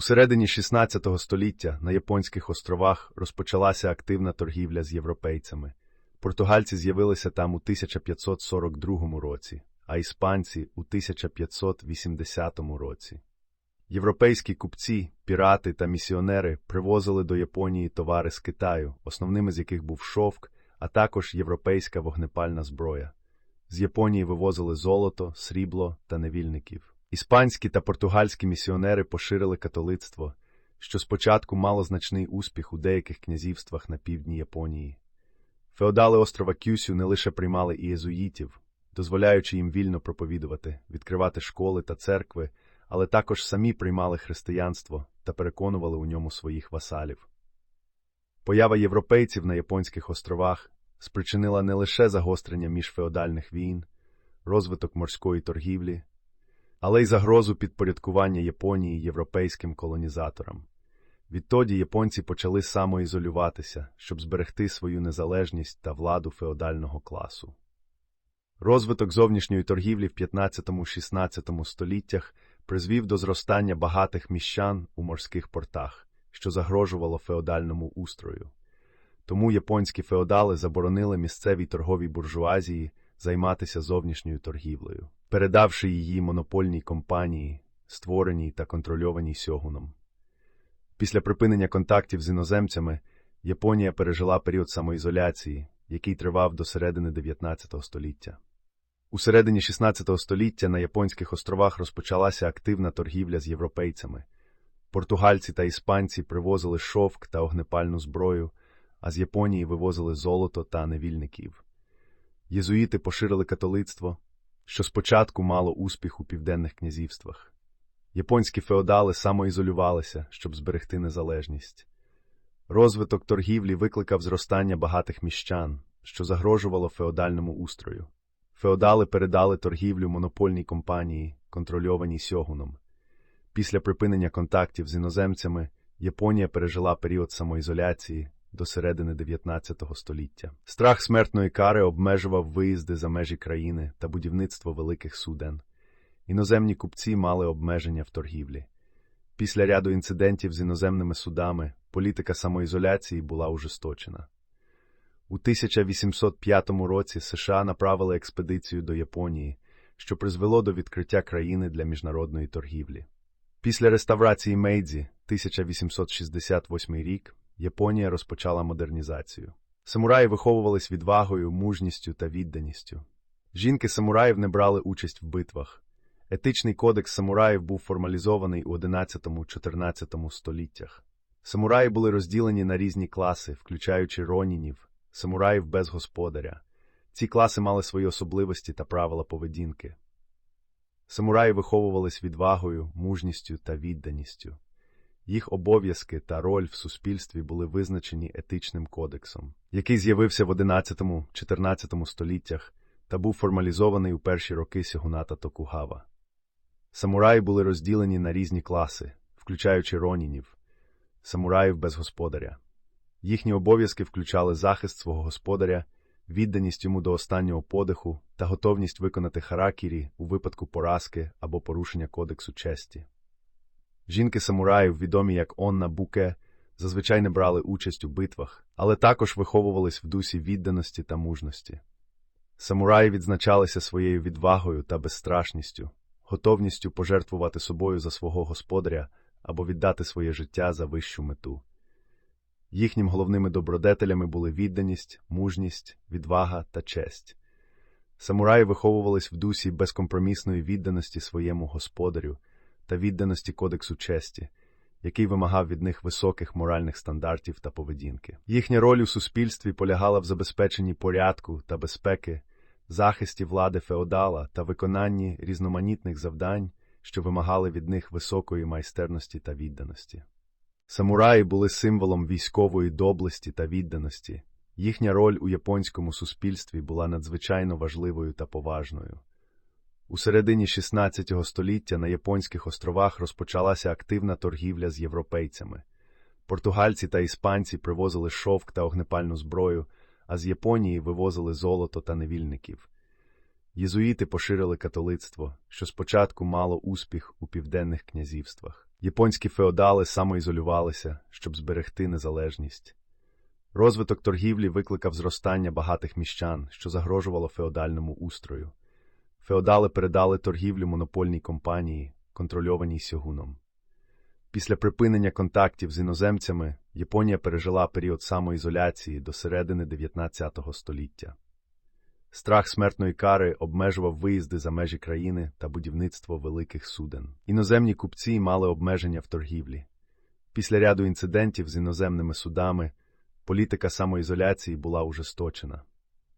У середині 16 століття на Японських островах розпочалася активна торгівля з європейцями. Португальці з'явилися там у 1542 році, а іспанці у 1580 році. Європейські купці, пірати та місіонери привозили до Японії товари з Китаю, основними з яких був шовк, а також європейська вогнепальна зброя. З Японії вивозили золото, срібло та невільників. Іспанські та португальські місіонери поширили католицтво, що спочатку мало значний успіх у деяких князівствах на півдні Японії. Феодали острова Кюсю не лише приймали і єзуїтів, дозволяючи їм вільно проповідувати, відкривати школи та церкви, але також самі приймали християнство та переконували у ньому своїх васалів. Поява європейців на Японських островах спричинила не лише загострення міжфеодальних війн, розвиток морської торгівлі, але й загрозу підпорядкування Японії європейським колонізаторам. Відтоді японці почали самоізолюватися, щоб зберегти свою незалежність та владу феодального класу. Розвиток зовнішньої торгівлі в 15-16 століттях призвів до зростання багатих міщан у морських портах, що загрожувало феодальному устрою. Тому японські феодали заборонили місцевій торговій буржуазії займатися зовнішньою торгівлею, передавши її монопольній компанії, створеній та контрольованій сьогуном. Після припинення контактів з іноземцями Японія пережила період самоізоляції, який тривав до середини 19 століття. У середині 16 століття на Японських островах розпочалася активна торгівля з європейцями. Португальці та іспанці привозили шовк та огнепальну зброю, а з Японії вивозили золото та невільників. Єзуїти поширили католицтво, що спочатку мало успіх у південних князівствах. Японські феодали самоізолювалися, щоб зберегти незалежність. Розвиток торгівлі викликав зростання багатих міщан, що загрожувало феодальному устрою. Феодали передали торгівлю монопольній компанії, контрольованій сьогуном. Після припинення контактів з іноземцями Японія пережила період самоізоляції до середини 19 століття. Страх смертної кари обмежував виїзди за межі країни та будівництво великих суден. Іноземні купці мали обмеження в торгівлі. Після ряду інцидентів з іноземними судами політика самоізоляції була ужесточена. У 1805 році США направили експедицію до Японії, що призвело до відкриття країни для міжнародної торгівлі. Після реставрації Мейдзі 1868 рік Японія розпочала модернізацію. Самураї виховувались відвагою, мужністю та відданістю. Жінки самураїв не брали участь в битвах. Етичний кодекс самураїв був формалізований у 11-14 століттях. Самураї були розділені на різні класи, включаючи ронінів, самураїв без господаря. Ці класи мали свої особливості та правила поведінки. Самураї виховувались відвагою, мужністю та відданістю. Їх обов'язки та роль в суспільстві були визначені етичним кодексом, який з'явився в 11-14 століттях та був формалізований у перші роки сьогуната Токугава. Самураї були розділені на різні класи, включаючи ронінів, самураїв без господаря. Їхні обов'язки включали захист свого господаря, відданість йому до останнього подиху та готовність виконати харакірі у випадку поразки або порушення кодексу честі. Жінки самураїв, відомі як Онна Буке, зазвичай не брали участь у битвах, але також виховувались в дусі відданості та мужності. Самураї відзначалися своєю відвагою та безстрашністю, готовністю пожертвувати собою за свого господаря або віддати своє життя за вищу мету. Їхнім головними добродетелями були відданість, мужність, відвага та честь. Самураї виховувались в дусі безкомпромісної відданості своєму господарю та відданості Кодексу честі, який вимагав від них високих моральних стандартів та поведінки. Їхня роль у суспільстві полягала в забезпеченні порядку та безпеки, захисті влади феодала та виконанні різноманітних завдань, що вимагали від них високої майстерності та відданості. Самураї були символом військової доблесті та відданості. Їхня роль у японському суспільстві була надзвичайно важливою та поважною. У середині 16 століття на Японських островах розпочалася активна торгівля з європейцями. Португальці та іспанці привозили шовк та огнепальну зброю, а з Японії вивозили золото та невільників. єзуїти поширили католицтво, що спочатку мало успіх у південних князівствах. Японські феодали самоізолювалися, щоб зберегти незалежність. Розвиток торгівлі викликав зростання багатих міщан, що загрожувало феодальному устрою. Феодали передали торгівлю монопольній компанії, контрольованій сьогуном. Після припинення контактів з іноземцями Японія пережила період самоізоляції до середини 19 століття. Страх смертної кари обмежував виїзди за межі країни та будівництво великих суден. Іноземні купці мали обмеження в торгівлі. Після ряду інцидентів з іноземними судами політика самоізоляції була ужесточена.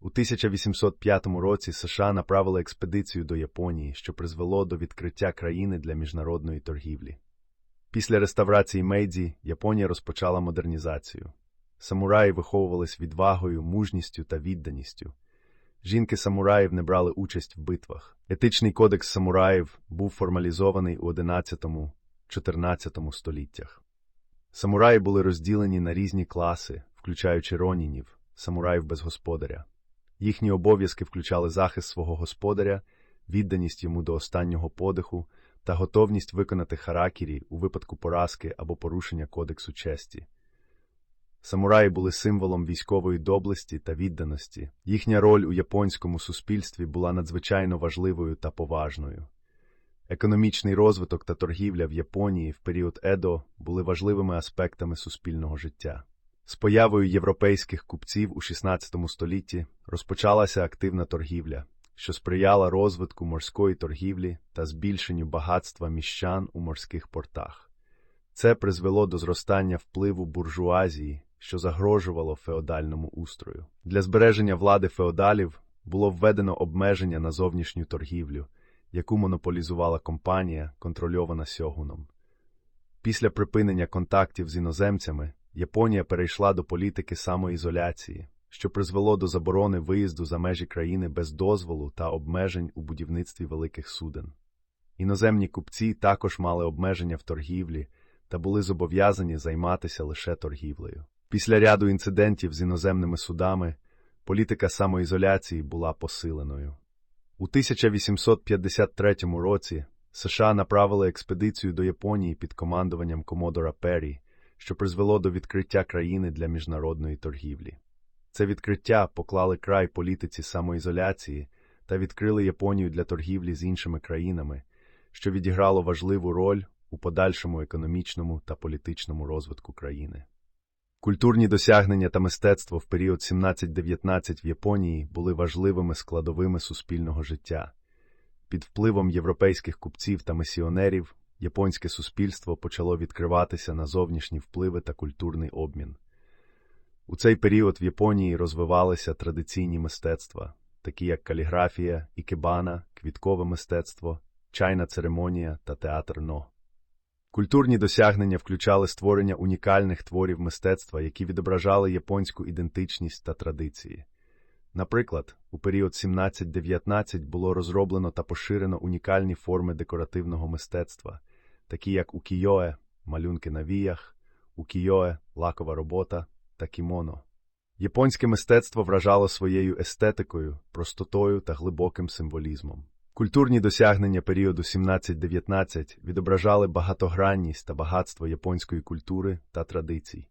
У 1805 році США направили експедицію до Японії, що призвело до відкриття країни для міжнародної торгівлі. Після реставрації Мейдзі Японія розпочала модернізацію. Самураї виховувались відвагою, мужністю та відданістю. Жінки самураїв не брали участь в битвах. Етичний кодекс самураїв був формалізований у 11-14 століттях. Самураї були розділені на різні класи, включаючи ронінів, самураїв без господаря. Їхні обов'язки включали захист свого господаря, відданість йому до останнього подиху та готовність виконати харакірі у випадку поразки або порушення кодексу честі. Самураї були символом військової доблесті та відданості. Їхня роль у японському суспільстві була надзвичайно важливою та поважною. Економічний розвиток та торгівля в Японії в період Едо були важливими аспектами суспільного життя. З появою європейських купців у XVI столітті розпочалася активна торгівля, що сприяла розвитку морської торгівлі та збільшенню багатства міщан у морських портах. Це призвело до зростання впливу буржуазії, що загрожувало феодальному устрою. Для збереження влади феодалів було введено обмеження на зовнішню торгівлю, яку монополізувала компанія, контрольована сьогуном. Після припинення контактів з іноземцями Японія перейшла до політики самоізоляції, що призвело до заборони виїзду за межі країни без дозволу та обмежень у будівництві великих суден. Іноземні купці також мали обмеження в торгівлі та були зобов'язані займатися лише торгівлею. Після ряду інцидентів з іноземними судами політика самоізоляції була посиленою. У 1853 році США направили експедицію до Японії під командуванням комодора Перрі, що призвело до відкриття країни для міжнародної торгівлі. Це відкриття поклали край політиці самоізоляції та відкрили Японію для торгівлі з іншими країнами, що відіграло важливу роль у подальшому економічному та політичному розвитку країни. Культурні досягнення та мистецтво в період 17-19 в Японії були важливими складовими суспільного життя. Під впливом європейських купців та місіонерів японське суспільство почало відкриватися на зовнішні впливи та культурний обмін. У цей період в Японії розвивалися традиційні мистецтва, такі як каліграфія, ікебана, квіткове мистецтво, чайна церемонія та театр но. Культурні досягнення включали створення унікальних творів мистецтва, які відображали японську ідентичність та традиції. Наприклад, у період 17-19 було розроблено та поширено унікальні форми декоративного мистецтва, такі як укійоe – малюнки на віях, укійоe – лакова робота та кімоно. Японське мистецтво вражало своєю естетикою, простотою та глибоким символізмом. Культурні досягнення періоду 17-19 відображали багатогранність та багатство японської культури та традицій.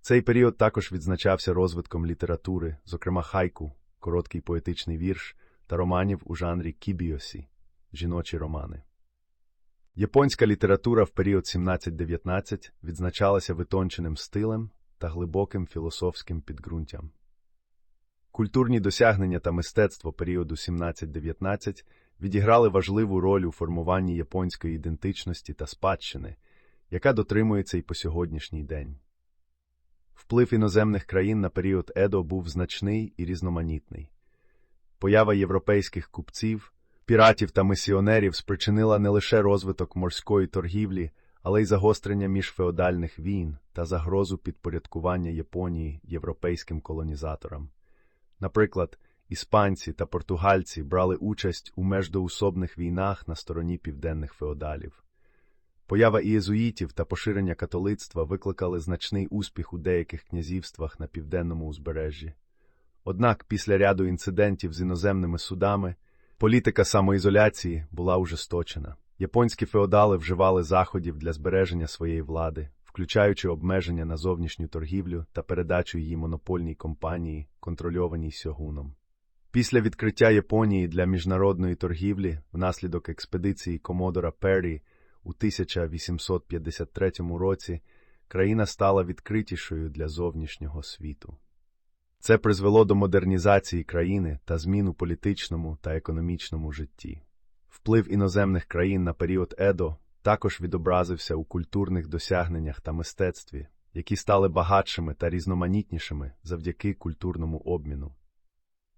Цей період також відзначався розвитком літератури, зокрема хайку, короткий поетичний вірш та романів у жанрі кібіосі жіночі романи. Японська література в період 17-19 відзначалася витонченим стилем та глибоким філософським підґрунтям. Культурні досягнення та мистецтво періоду 17-19 відіграли важливу роль у формуванні японської ідентичності та спадщини, яка дотримується й по сьогоднішній день. Вплив іноземних країн на період Едо був значний і різноманітний. Поява європейських купців, піратів та місіонерів спричинила не лише розвиток морської торгівлі, але й загострення міжфеодальних війн та загрозу підпорядкування Японії європейським колонізаторам. Наприклад, іспанці та португальці брали участь у междоусобних війнах на стороні південних феодалів. Поява ієзуїтів та поширення католицтва викликали значний успіх у деяких князівствах на південному узбережжі. Однак після ряду інцидентів з іноземними судами політика самоізоляції була ужесточена. Японські феодали вживали заходів для збереження своєї влади, включаючи обмеження на зовнішню торгівлю та передачу її монопольній компанії, контрольованій сьогуном. Після відкриття Японії для міжнародної торгівлі внаслідок експедиції Комодора Перрі у 1853 році країна стала відкритішою для зовнішнього світу. Це призвело до модернізації країни та змін у політичному та економічному житті. Вплив іноземних країн на період Едо також відобразився у культурних досягненнях та мистецтві, які стали багатшими та різноманітнішими завдяки культурному обміну.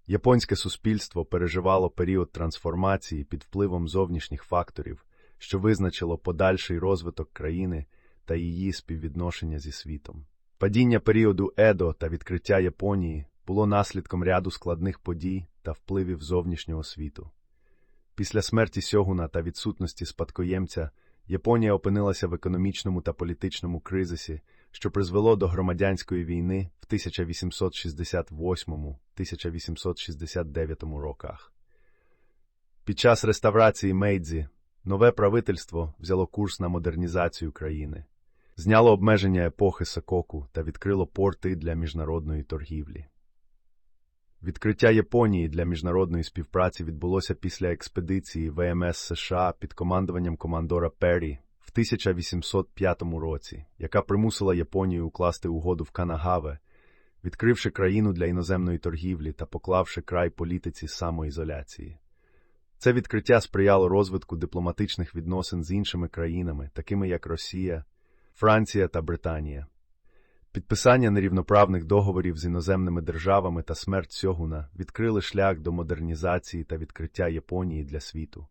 Японське суспільство переживало період трансформації під впливом зовнішніх факторів, що визначило подальший розвиток країни та її співвідношення зі світом. Падіння періоду Едо та відкриття Японії було наслідком ряду складних подій та впливів зовнішнього світу. Після смерті Сьогуна та відсутності спадкоємця Японія опинилася в економічному та політичному кризисі, що призвело до громадянської війни в 1868-1869 роках. Під час реставрації Мейдзі нове правительство взяло курс на модернізацію країни, зняло обмеження епохи Сококу та відкрило порти для міжнародної торгівлі. Відкриття Японії для міжнародної співпраці відбулося після експедиції ВМС США під командуванням командора Перрі в 1805 році, яка примусила Японію укласти угоду в Канагаве, відкривши країну для іноземної торгівлі та поклавши край політиці самоізоляції. Це відкриття сприяло розвитку дипломатичних відносин з іншими країнами, такими як Росія, Франція та Британія. Підписання нерівноправних договорів з іноземними державами та смерть Сьогуна відкрили шлях до модернізації та відкриття Японії для світу.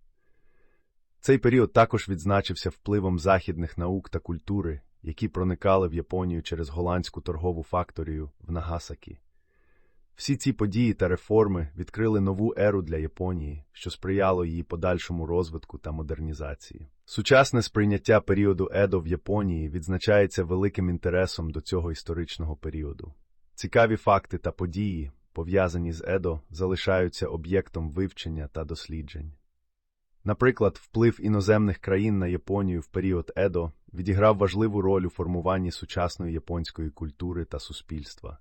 Цей період також відзначився впливом західних наук та культури, які проникали в Японію через голландську торгову факторію в Нагасакі. Всі ці події та реформи відкрили нову еру для Японії, що сприяло її подальшому розвитку та модернізації. Сучасне сприйняття періоду Едо в Японії відзначається великим інтересом до цього історичного періоду. Цікаві факти та події, пов'язані з Едо, залишаються об'єктом вивчення та досліджень. Наприклад, вплив іноземних країн на Японію в період Едо відіграв важливу роль у формуванні сучасної японської культури та суспільства.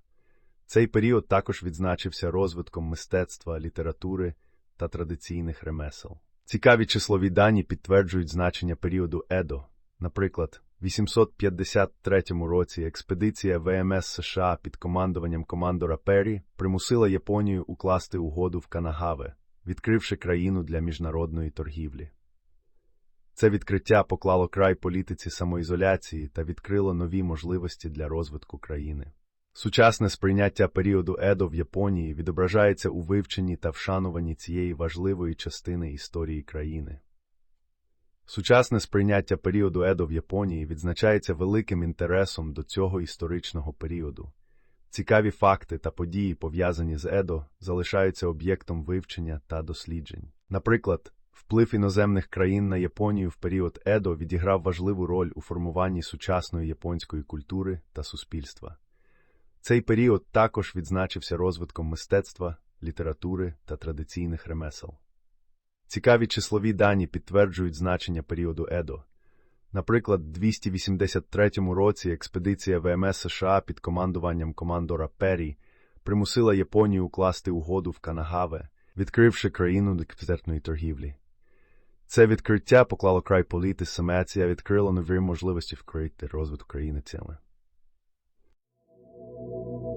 Цей період також відзначився розвитком мистецтва, літератури та традиційних ремесел. Цікаві числові дані підтверджують значення періоду Едо. Наприклад, в 853 році експедиція ВМС США під командуванням командора Перрі примусила Японію укласти угоду в Канагаве, відкривши країну для міжнародної торгівлі. Це відкриття поклало край політиці самоізоляції та відкрило нові можливості для розвитку країни. Сучасне сприйняття періоду Едо в Японії відображається у вивченні та вшануванні цієї важливої частини історії країни. Сучасне сприйняття періоду Едо в Японії відзначається великим інтересом до цього історичного періоду. Цікаві факти та події, пов'язані з Едо, залишаються об'єктом вивчення та досліджень. Наприклад, вплив іноземних країн на Японію в період Едо відіграв важливу роль у формуванні сучасної японської культури та суспільства. Цей період також відзначився розвитком мистецтва, літератури та традиційних ремесел. Цікаві числові дані підтверджують значення періоду Едо. Наприклад, в 283 році експедиція ВМС США під командуванням командора Перрі примусила Японію укласти угоду в Канагаве, відкривши країну до капітетної торгівлі. Це відкриття поклало край політи самеція, відкрило нові можливості вкрити розвитку країни ціле. Thank you.